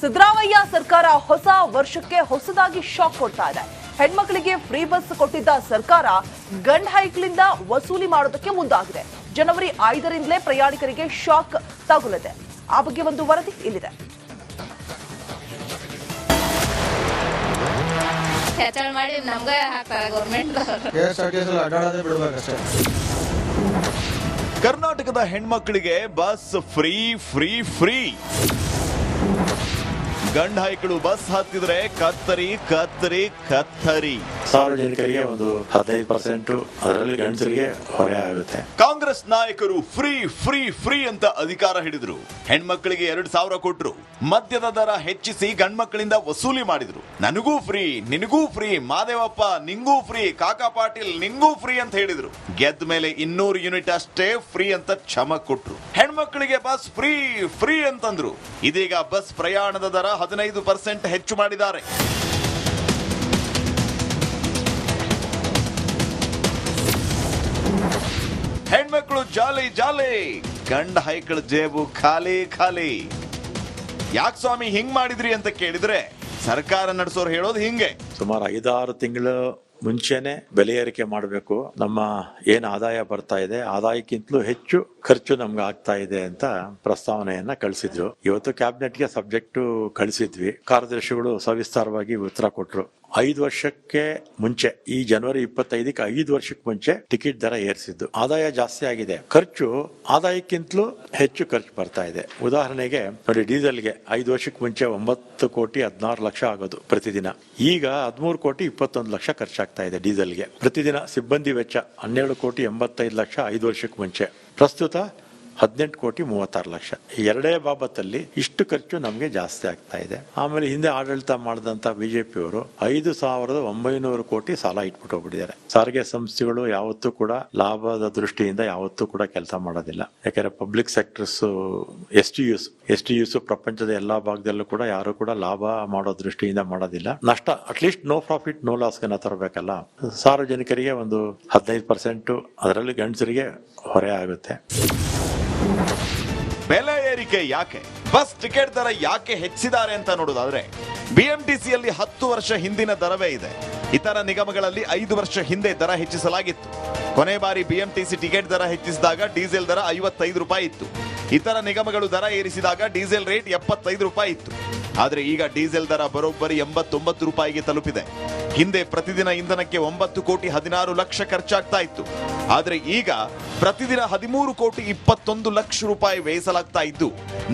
ಸಿದ್ದರಾಮಯ್ಯ ಸರ್ಕಾರ ಹೊಸ ವರ್ಷಕ್ಕೆ ಹೊಸದಾಗಿ ಶಾಕ್ ಕೊಡ್ತಾ ಇದೆ. ಹೆಣ್ಮಕ್ಳಿಗೆ ಫ್ರೀ ಬಸ್ ಕೊಟ್ಟಿದ್ದ ಸರ್ಕಾರ ಗಂಡ್ ಹೈಕ್ಲಿಂದ ವಸೂಲಿ ಮಾಡೋದಕ್ಕೆ ಮುಂದಾಗಿದೆ. ಜನವರಿ ಐದರಿಂದಲೇ ಪ್ರಯಾಣಿಕರಿಗೆ ಶಾಕ್ ತಗುಲಿದೆ. ಆ ಬಗ್ಗೆ ಒಂದು ವರದಿ ಇಲ್ಲಿದೆ. ಮಾಡಿ ನಮ್ಗೆ ಕರ್ನಾಟಕದ ಹೆಣ್ಮಕ್ಳಿಗೆ ಬಸ್ ಫ್ರೀ ಫ್ರೀ ಫ್ರೀ ಗಂಡ ಹೈಕಳು ಬಸ್ ಹತ್ತಿದ್ರೆ ಕತ್ತರಿ ಕತ್ತರಿ ಕತ್ತರಿ. ಸಾರ್ವಜನಿಕರಿಗೆ ಒಂದು ಹದಿನೈದು ಪರ್ಸೆಂಟ್ ಅದರಲ್ಲಿ ಗಂಡಸರಿಗೆ ಹೊರೆ ಆಗುತ್ತೆ. ಕಾಂಗ್ರೆಸ್ ನಾಯಕರು ಫ್ರೀ ಫ್ರೀ ಫ್ರೀ ಅಂತ ಅಧಿಕಾರ ಹಿಡಿದ್ರು. ಹೆಣ್ಮಕ್ಳಿಗೆ ಎರಡ್ ಸಾವಿರ ಕೊಟ್ರು. ಮದ್ಯದ ದರ ಹೆಚ್ಚಿಸಿ ಗಂಡ್ಮಕ್ಳಿಂದ ವಸೂಲಿ ಮಾಡಿದ್ರು. ನನಗೂ ಫ್ರೀ, ನಿನಗೂ ಫ್ರೀ, ಮಾದೇವಪ್ಪ, ನಿಂಗೂ ಫ್ರೀ, ಕಾಕಾ ಪಾಟೀಲ್, ನಿಂಗೂ ಫ್ರೀ ಅಂತ ಹೇಳಿದ್ರು. ಗೆದ್ದ ಮೇಲೆ ಇನ್ನೂರು ಯೂನಿಟ್ ಅಷ್ಟೇ ಫ್ರೀ ಅಂತ ಕ್ಷಮ ಕೊಟ್ರು. ಹೆಣ್ಮಕ್ಳಿಗೆ ಬಸ್ ಫ್ರೀ ಫ್ರೀ ಅಂತಂದ್ರು. ಇದೀಗ ಬಸ್ ಪ್ರಯಾಣದ ದರ ಹದಿನೈದು ಪರ್ಸೆಂಟ್ ಹೆಚ್ಚು ಮಾಡಿದ್ದಾರೆ. ಹೆಣ್ಮಕ್ಳು ಜಾಲಿ ಜಾಲಿ. ಗಂಡ ಹೈಕಳ ಜೇಬು ಖಾಲಿ ಖಾಲಿ. ಯಾಕೆ ಸ್ವಾಮಿ ಹಿಂಗ್ ಮಾಡಿದ್ರಿ ಅಂತ ಕೇಳಿದ್ರೆ ಸರ್ಕಾರ ನಡೆಸೋರು ಹೇಳೋದು ಹಿಂಗೆ. ಸುಮಾರು ಐದಾರು ತಿಂಗಳು ಮುಂಚೆನೆ ಬೆಲೆ ಏರಿಕೆ ಮಾಡಬೇಕು. ನಮ್ಮ ಏನ್ ಆದಾಯ ಬರ್ತಾ ಇದೆ, ಆದಾಯಕ್ಕಿಂತಲೂ ಹೆಚ್ಚು ಖರ್ಚು ನಮ್ಗೆ ಆಗ್ತಾ ಇದೆ ಅಂತ ಪ್ರಸ್ತಾವನೆಯನ್ನ ಕಳಿಸಿದ್ರು. ಇವತ್ತು ಕ್ಯಾಬಿನೆಟ್ಗೆ ಸಬ್ಜೆಕ್ಟ್ ಕಳಿಸಿದ್ವಿ. ಕಾರ್ಯದರ್ಶಿಗಳು ಸವಿಸ್ತಾರವಾಗಿ ಉತ್ತರ ಕೊಟ್ರು. ಐದು ವರ್ಷಕ್ಕೆ ಮುಂಚೆ, ಈ ಜನವರಿ ಇಪ್ಪತ್ತೈದಕ್ಕೆ ಐದು ವರ್ಷಕ್ಕೆ ಮುಂಚೆ ಟಿಕೆಟ್ ದರ ಏರಿಸಿದ್ದು. ಆದಾಯ ಜಾಸ್ತಿ ಆಗಿದೆ. ಖರ್ಚು ಆದಾಯಕ್ಕಿಂತಲೂ ಹೆಚ್ಚು ಖರ್ಚು ಬರ್ತಾ ಇದೆ. ಉದಾಹರಣೆಗೆ, ನೋಡಿ, ಡೀಸೆಲ್ಗೆ ಐದು ವರ್ಷಕ್ಕೆ ಮುಂಚೆ ಒಂಬತ್ತು ಕೋಟಿ ಹದಿನಾರು ಲಕ್ಷ ಆಗೋದು ಪ್ರತಿದಿನ. ಈಗ ಹದಿಮೂರು ಕೋಟಿ ಇಪ್ಪತ್ತೊಂದು ಲಕ್ಷ ಖರ್ಚಾಗ್ತಾ ಇದೆ ಡೀಸೆಲ್ಗೆ. ಪ್ರತಿದಿನ ಸಿಬ್ಬಂದಿ ವೆಚ್ಚ ಹನ್ನೆರಡು ಕೋಟಿ ಎಂಬತ್ತೈದು ಲಕ್ಷ ಐದು ವರ್ಷಕ್ಕೆ ಮುಂಚೆ. ಪ್ರಸ್ತುತ ಹದಿನೆಂಟು ಕೋಟಿ ಮೂವತ್ತಾರು ಲಕ್ಷ. ಎರಡೇ ಬಾಬತ್ತಲ್ಲಿ ಇಷ್ಟು ಖರ್ಚು ನಮಗೆ ಜಾಸ್ತಿ ಆಗ್ತಾ ಇದೆ. ಆಮೇಲೆ ಹಿಂದೆ ಆಡಳಿತ ಮಾಡಿದಂತ ಬಿಜೆಪಿಯವರು ಐದು ಸಾವಿರದ ಒಂಬೈನೂರು ಕೋಟಿ ಸಾಲ ಇಟ್ಬಿಟ್ಟು ಹೋಗ್ಬಿಟ್ಟಿದ್ದಾರೆ. ಸಾರಿಗೆ ಸಂಸ್ಥೆಗಳು ಯಾವತ್ತೂ ಕೂಡ ಲಾಭದ ದೃಷ್ಟಿಯಿಂದ ಯಾವತ್ತೂ ಕೂಡ ಕೆಲಸ ಮಾಡೋದಿಲ್ಲ. ಯಾಕಂದ್ರೆ public sectors S T Us S T Us ಪ್ರಪಂಚದ ಎಲ್ಲಾ ಭಾಗದಲ್ಲೂ ಕೂಡ ಯಾರು ಕೂಡ ಲಾಭ ಮಾಡೋ ದೃಷ್ಟಿಯಿಂದ ಮಾಡೋದಿಲ್ಲ. ನಷ್ಟ at least no profit no ಲಾಸ್ನ ತರಬೇಕಲ್ಲ. ಸಾರ್ವಜನಿಕರಿಗೆ ಒಂದು ಹದಿನೈದು ಪರ್ಸೆಂಟ್ ಅದರಲ್ಲಿ ಗಂಡಸರಿಗೆ ಹೊರೆ ಆಗುತ್ತೆ. ಬೆಲೆ ಏರಿಕೆ ಯಾಕೆ? ಬಸ್ ಟಿಕೆಟ್ ದರ ಯಾಕೆ ಹೆಚ್ಚಿದ್ದಾರೆ ಅಂತ ನೋಡೋದಾದ್ರೆ ಬಿಎಂಟಿಸಿಯಲ್ಲಿ ಹತ್ತು ವರ್ಷ ಹಿಂದಿನ ದರವೇ ಇದೆ. ಇತರ ನಿಗಮಗಳಲ್ಲಿ ಐದು ವರ್ಷ ಹಿಂದೆ ದರ ಹೆಚ್ಚಿಸಲಾಗಿತ್ತು. ಕೊನೆ ಬಾರಿ ಬಿಎಂಟಿಸಿ ಟಿಕೆಟ್ ದರ ಹೆಚ್ಚಿಸಿದಾಗ ಡೀಸೆಲ್ ದರ ಐವತ್ತೈದು ರೂಪಾಯಿ ಇತ್ತು. ಇತರ ನಿಗಮಗಳು ದರ ಏರಿಸಿದಾಗ ಡೀಸೆಲ್ ರೇಟ್ ಎಪ್ಪತ್ತೈದು ರೂಪಾಯಿ ಇತ್ತು. ಆದ್ರೆ ಈಗ ಡೀಸೆಲ್ ದರ ಬರೋಬ್ಬರಿ ಎಂಬತ್ತೊಂಬತ್ತು ರೂಪಾಯಿಗೆ ತಲುಪಿದೆ. ಹಿಂದೆ ಪ್ರತಿದಿನ ಇಂಧನಕ್ಕೆ ಒಂಬತ್ತು ಕೋಟಿ ಹದಿನಾರು ಲಕ್ಷ ಖರ್ಚಾಗ್ತಾ ಇತ್ತು. ಆದರೆ ಈಗ ಪ್ರತಿದಿನ ಹದಿಮೂರು ಕೋಟಿ ಇಪ್ಪತ್ತೊಂದು ಲಕ್ಷ ರೂಪಾಯಿ ವ್ಯಯಿಸಲಾಗ್ತಾ ಇದ್ದು,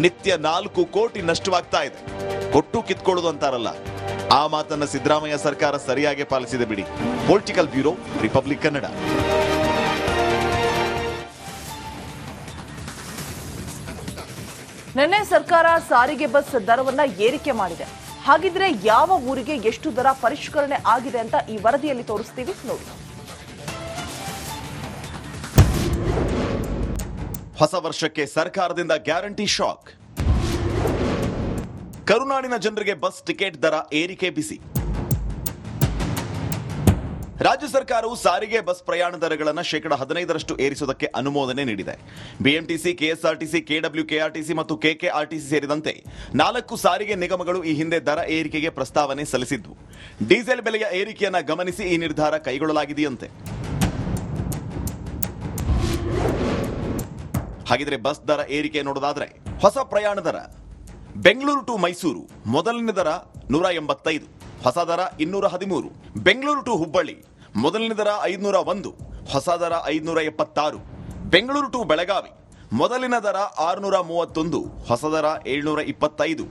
ನಿತ್ಯ ನಾಲ್ಕು ಕೋಟಿ ನಷ್ಟವಾಗ್ತಾ ಇದೆ. ಕೊಟ್ಟು ಕಿತ್ಕೊಳ್ಳೋದು ಅಂತಾರಲ್ಲ. ಆ ಮಾತನ್ನ ಸಿದ್ದರಾಮಯ್ಯ ಸರ್ಕಾರ ಸರಿಯಾಗಿ ಪಾಲಿಸಿದೆ ಬಿಡಿ. Political bureau, Republic Kannada. ನಿನ್ನೆ ಸರ್ಕಾರ ಸಾರಿಗೆ ಬಸ್ ದರವನ್ನ ಏರಿಕೆ ಮಾಡಿದೆ. ಹಾಗಿದ್ರೆ ಯಾವ ಊರಿಗೆ ಎಷ್ಟು ದರ ಪರಿಷ್ಕರಣೆ ಆಗಿದೆ ಅಂತ ಈ ವರದಿಯಲ್ಲಿ ತೋರಿಸ್ತೀವಿ. ನೋಡಿ. ಹೊಸ ವರ್ಷಕ್ಕೆ ಸರ್ಕಾರದಿಂದ ಗ್ಯಾರಂಟಿ ಶಾಕ್. ಕರುನಾಡಿನ ಜನರಿಗೆ ಬಸ್ ಟಿಕೆಟ್ ದರ ಏರಿಕೆ ಬಿಸಿ. ರಾಜ್ಯ ಸರ್ಕಾರವು ಸಾರಿಗೆ ಬಸ್ ಪ್ರಯಾಣ ದರಗಳನ್ನು ಶೇಕಡ ಹದಿನೈದರಷ್ಟು ಏರಿಸುವುದಕ್ಕೆ ಅನುಮೋದನೆ ನೀಡಿದೆ. ಬಿಎಂಟಿಸಿ, ಕೆಎಸ್ಆರ್ಟಿಸಿ, ಕೆಡಬ್ಲ್ಯೂ, ಕೆಆರ್ಟಿಸಿ ಮತ್ತು ಕೆಕೆಆರ್ಟಿಸಿ ಸೇರಿದಂತೆ ನಾಲ್ಕು ಸಾರಿಗೆ ನಿಗಮಗಳು ಈ ಹಿಂದೆ ದರ ಏರಿಕೆಗೆ ಪ್ರಸ್ತಾವನೆ ಸಲ್ಲಿಸಿದ್ದವು ಡೀಸೆಲ್ ಬೆಲೆಯ ಏರಿಕೆಯನ್ನು ಗಮನಿಸಿ ಈ ನಿರ್ಧಾರ ಕೈಗೊಳ್ಳಲಾಗಿದೆಯಂತೆ. ಹಾಗಿದ್ರೆ ಬಸ್ ದರ ಏರಿಕೆ ನೋಡೋದಾದ್ರೆ ಹೊಸ ಪ್ರಯಾಣ ದರ ಬೆಂಗಳೂರು ಟು ಮೈಸೂರು, ಮೊದಲನೇ ದರ ನೂರ ಎಂಬತ್ತೈದು, ಹೊಸ ದರ ಇನ್ನೂರ ಹದಿಮೂರು, ಬೆಂಗಳೂರು ಟು ಹುಬ್ಬಳ್ಳಿ ಮೊದಲನೇ ದರ ಐದುನೂರ ಒಂದು, ಹೊಸ ದರ ಐದುನೂರ ಎಪ್ಪತ್ತಾರು. ಬೆಂಗಳೂರು ಟು ಬೆಳಗಾವಿ, ಮೊದಲಿನ ದರ ಆರುನೂರ ಮೂವತ್ತೊಂದು, ಹೊಸ ದರ ಏಳ್ನೂರ ಇಪ್ಪತ್ತೈದು.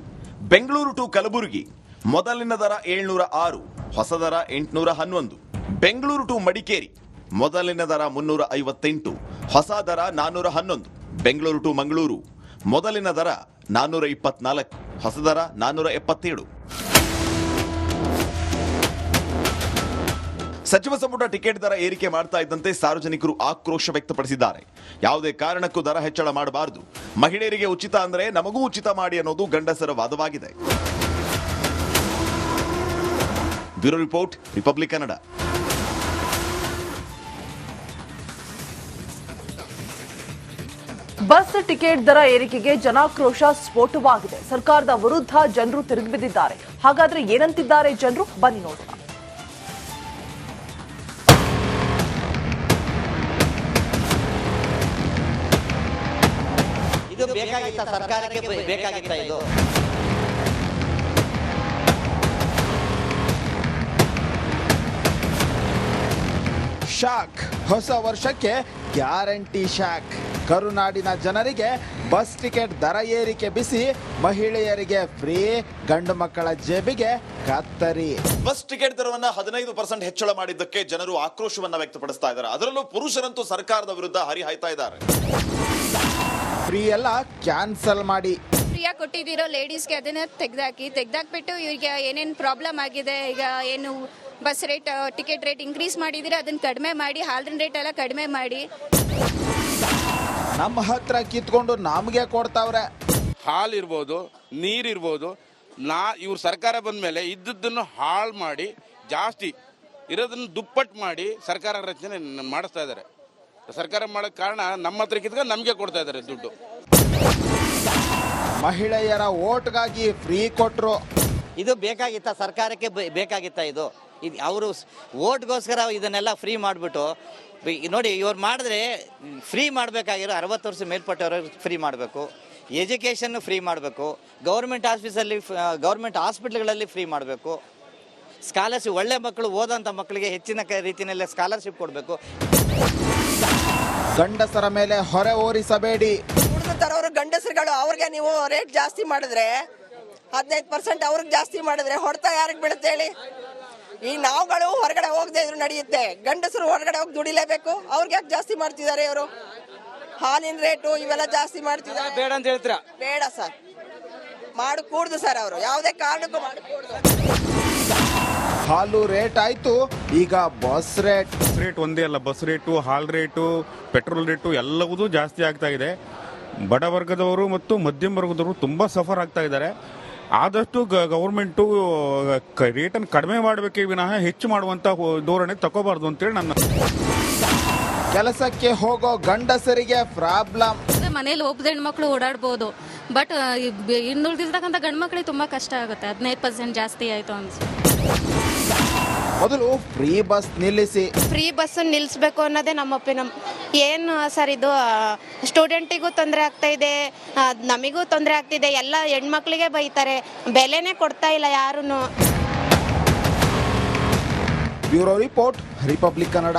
ಬೆಂಗಳೂರು ಟು ಕಲಬುರಗಿ, ಮೊದಲಿನ ದರ ಏಳ್ನೂರ ಆರು, ಹೊಸ ದರ ಎಂಟುನೂರ ಹನ್ನೊಂದು. ಬೆಂಗಳೂರು ಟು ಮಡಿಕೇರಿ, ಮೊದಲಿನ ದರ ಮುನ್ನೂರ ಐವತ್ತೆಂಟು, ಹೊಸ ದರ ನಾನ್ನೂರ ಹನ್ನೊಂದು. ಬೆಂಗಳೂರು ಟು ಮಂಗಳೂರು, ಮೊದಲಿನ ದರ ನಾನ್ನೂರ ಇಪ್ಪತ್ನಾಲ್ಕು, ಹೊಸ ದರ ನಾನ್ನೂರ ಎಪ್ಪತ್ತೇಳು. ಸಚಿವ ಸಂಪುಟ ಟಿಕೆಟ್ ದರ ಏರಿಕೆ ಮಾಡ್ತಾ ಇದ್ದಂತೆ ಸಾರ್ವಜನಿಕರು ಆಕ್ರೋಶ ವ್ಯಕ್ತಪಡಿಸಿದ್ದಾರೆ. ಯಾವುದೇ ಕಾರಣಕ್ಕೂ ದರ ಹೆಚ್ಚಳ ಮಾಡಬಾರದು. ಮಹಿಳೆಯರಿಗೆ ಉಚಿತ ಅಂದರೆ ನಮಗೂ ಉಚಿತ ಮಾಡಿ ಅನ್ನೋದು ಗಂಡಸರ ವಾದವಾಗಿದೆ. Bureau report, Republic Kannada. Bus ticket ದರ ಏರಿಕೆಗೆ ಜನಾಕ್ರೋಶ ಸ್ಫೋಟವಾಗಿದೆ. ಸರ್ಕಾರದ ವಿರುದ್ಧ ಜನರು ತಿರುಗಿಬಿದ್ದಿದ್ದಾರೆ. ಹಾಗಾದ್ರೆ ಏನಂತಿದ್ದಾರೆ ಜನರು? ಬನ್ನಿ ನೋಡೋಣ. ಇದು ಬೇಕಾಗಿತ್ತ ಸರ್ಕಾರಕ್ಕೆ ಬೇಕಾಗಿತ್ತ ಇದು? ಶಾಕ್. ಹೊಸ ವರ್ಷಕ್ಕೆ ಗ್ಯಾರಂಟಿ ಶಾಕ್. ಕರುನಾಡಿನ ಜನರಿಗೆ ಬಸ್ ಟಿಕೆಟ್ ದರ ಏರಿಕೆ ಬಿಸಿ ಮಹಿಳೆಯರಿಗೆ ಫ್ರೀ ಗಂಡು ಮಕ್ಕಳ ಜೇಬಿಗೆ ಕತ್ತರಿ. ಬಸ್ ಟಿಕೆಟ್ ದರವನ್ನ ಹದಿನೈದು ಪರ್ಸೆಂಟ್ ಹೆಚ್ಚಳ ಮಾಡಿದ್ದಕ್ಕೆ ಜನರು ಆಕ್ರೋಶವನ್ನ ವ್ಯಕ್ತಪಡಿಸ್ತಾ ಇದ್ದಾರೆ. ಅದರಲ್ಲೂ ಪುರುಷರಂತೂ ಸರ್ಕಾರದ ವಿರುದ್ಧ ಹರಿಹಾಯ್ತಾ ಇದ್ದಾರೆ. ಫ್ರೀ ಎಲ್ಲ ಕ್ಯಾನ್ಸಲ್ ಮಾಡಿ. ಫ್ರೀಯಾಗಿ ಕೊಟ್ಟಿದ್ದೀರೋ ಲೇಡೀಸ್ಗೆ ಅದನ್ನ ತೆಗ್ದಾಕಿ. ತೆಗ್ದಾಕ್ಬಿಟ್ಟು ಇವ್ರಿಗೆ ಏನೇನು ಪ್ರಾಬ್ಲಮ್ ಆಗಿದೆ ಈಗ ಏನು bus rate ticket rate increase ಮಾಡಿದ್ದೀರಾ ಅದನ್ನ ಕಡಿಮೆ ಮಾಡಿ ಹಾಲಿನ ರೇಟ್ ಎಲ್ಲ ಕಡಿಮೆ ಮಾಡಿ. ನಮ್ಮ ಹತ್ರ ಕಿತ್ಕೊಂಡು ನಮಗೆ ಕೊಡ್ತಾವ್ರೆ. ಹಾಲಿರ್ಬೋದು ನೀರಿರ್ಬೋದು ನಾ ಇವ್ರ ಸರ್ಕಾರ ಬಂದ ಮೇಲೆ ಇದ್ದದ್ದನ್ನು ಹಾಳು ಮಾಡಿ ಜಾಸ್ತಿ ಇರೋದನ್ನು ದುಪ್ಪಟ್ಟು ಮಾಡಿ ಸರ್ಕಾರ ರಚನೆ ಮಾಡಿಸ್ತಾ ಇದ್ದಾರೆ ಸರ್ಕಾರ ಮಾಡೋಕ್ಕೆ ಕಾರಣ ನಮ್ಮ ಹತ್ರ ಕಿತ್ಕೊಂಡು ನಮಗೆ ಕೊಡ್ತಾ ಇದ್ದಾರೆ ದುಡ್ಡು. ಮಹಿಳೆಯರ ಓಟ್ಗಾಗಿ ಫ್ರೀ ಕೊಟ್ಟರು ಇದು ಬೇಕಾಗಿತ್ತ ಸರ್ಕಾರಕ್ಕೆ ಬೇ- ಬೇಕಾಗಿತ್ತ ಇದು. ಇದು ಅವರು ಓಟ್ಗೋಸ್ಕರ ಇದನ್ನೆಲ್ಲ ಫ್ರೀ ಮಾಡಿಬಿಟ್ಟು ನೋಡಿ ಇವ್ರು ಮಾಡಿದ್ರೆ ಫ್ರೀ ಮಾಡಬೇಕಾಗಿರೋ ಅರವತ್ತು ವರ್ಷ ಮೇಲ್ಪಟ್ಟವ್ರಿಗೆ ಫ್ರೀ ಮಾಡಬೇಕು. ಎಜುಕೇಷನ್ನು ಫ್ರೀ ಮಾಡಬೇಕು. ಗೌರ್ಮೆಂಟ್ ಆಫೀಸಲ್ಲಿ ಗೌರ್ಮೆಂಟ್ ಹಾಸ್ಪಿಟ್ಲ್ಗಳಲ್ಲಿ ಫ್ರೀ ಮಾಡಬೇಕು. ಸ್ಕಾಲರ್ಶಿಪ್ ಒಳ್ಳೆ ಮಕ್ಕಳು ಓದೋಂಥ ಮಕ್ಕಳಿಗೆ ಹೆಚ್ಚಿನ ಕ- ರೀತಿಯಲ್ಲಿ ಸ್ಕಾಲರ್ಶಿಪ್ ಕೊಡಬೇಕು. ಗಂಡಸರ ಮೇಲೆ ಹೊರೆ ಓರಿಸಬೇಡಿ. ಕುಡಿದು ತರೋರು ಗಂಡಸರುಗಳು ಅವ್ರಿಗೆ ನೀವು ರೇಟ್ ಜಾಸ್ತಿ ಮಾಡಿದ್ರೆ ಹದಿನೈದು ಪರ್ಸೆಂಟ್ ಅವ್ರಿಗೆ ಜಾಸ್ತಿ ಮಾಡಿದ್ರೆ ಹೊಡೆತ ಯಾರಿಗೆ ಬಿಡುತ್ತೆ ಹೇಳಿ? ಈ ನಾವುಗಳು ಹೊರಗಡೆ ಹೋಗದೆ ಇದ್ರು ನಡೆಯುತ್ತೆ. ಗಂಡಸರು ಹೊರಗಡೆ ಹೋಗಿ ದುಡಿಲೇಬೇಕು. ಅವ್ರಿಗೆ ಯಾಕೆ ಜಾಸ್ತಿ ಮಾಡ್ತಿದ್ದಾರೆ ಇವರು? ಹಾಲಿನ ರೇಟು ಇವೆಲ್ಲ ಜಾಸ್ತಿ ಮಾಡ್ತಿದ್ದಾರೆ. ಬೇಡ ಅಂತ ಹೇಳ್ತೀರಾ? ಬೇಡ ಸರ್. ಮಾಡಕೂಡ್ದು ಸರ್ ಅವರು. ಯಾವುದೇ ಕಾರಣಕ್ಕೂ ಮಾಡಿ ಕೂಡ್ದು. ಹಾಲು ರೇಟ್ ಆಯ್ತು. ಈಗ ಬಸ್ ರೇಟ್. ಬಸ್ ರೇಟ್ ಒಂದೇ ಅಲ್ಲ ಬಸ್ ರೇಟು ಹಾಲು ರೇಟು ಪೆಟ್ರೋಲ್ ರೇಟು ಎಲ್ಲವುದೂ ಜಾಸ್ತಿ ಆಗ್ತಾ ಇದೆ. ಬಡ ವರ್ಗದವರು ಮತ್ತು ಮಧ್ಯಮ ವರ್ಗದವರು ತುಂಬ ಸಫರ್ ಆಗ್ತಾ ಇದ್ದಾರೆ. ಆದಷ್ಟು ಗೌರ್ಮೆಂಟು ರೇಟನ್ನು ಕಡಿಮೆ ಮಾಡಬೇಕೇ ವಿನಃ ಹೆಚ್ಚು ಮಾಡುವಂಥ ಧೋರಣೆ ತಗೋಬಾರ್ದು ಅಂತೇಳಿ ನನ್ನ ಕೆಲಸಕ್ಕೆ ಹೋಗೋ ಗಂಡಸರಿಗೆ ಪ್ರಾಬ್ಲಮ್. ಮನೇಲಿ ಒಬ್ಬ ಹೆಣ್ಮಕ್ಳು ಓಡಾಡ್ಬೋದು. ಬಟ್ ಇನ್ನುಳಿದಿರ್ತಕ್ಕಂಥ ಗಂಡು ಮಕ್ಕಳಿಗೆ ತುಂಬ ಕಷ್ಟ ಆಗುತ್ತೆ. ಹದಿನೈದು ಪರ್ಸೆಂಟ್ ಜಾಸ್ತಿ ಆಯಿತು ಅನ್ಸುತ್ತೆ. ಮೊದಲು ಫ್ರೀ ಬಸ್ ನಿಲ್ಲಿಸಿ. ಫ್ರೀ ಬಸ್ ನಿಲ್ಲಿಸಬೇಕು ಅನ್ನೋದೇ ನಮ್ಮ ಒಪಿನಿಯನ್ ಏನು ಸರ್ ಇದು ಸ್ಟೂಡೆಂಟಿಗೂ ತೊಂದರೆ ಆಗ್ತಾ ಇದೆ ನಮಗೂ ನಮಿಗೂ ತೊಂದರೆ ಆಗ್ತಿದೆ ಎಲ್ಲ ಹೆಣ್ಮಕ್ಳಿಗೆ ಬೈತಾರೆ ಬೆಲೆನೇ ಕೊಡ್ತಾ ಇಲ್ಲ ಯಾರೂ ಬ್ಯೂರೋ ರಿಪೋರ್ಟ್ ರಿಪಬ್ಲಿಕ್ ಕನ್ನಡ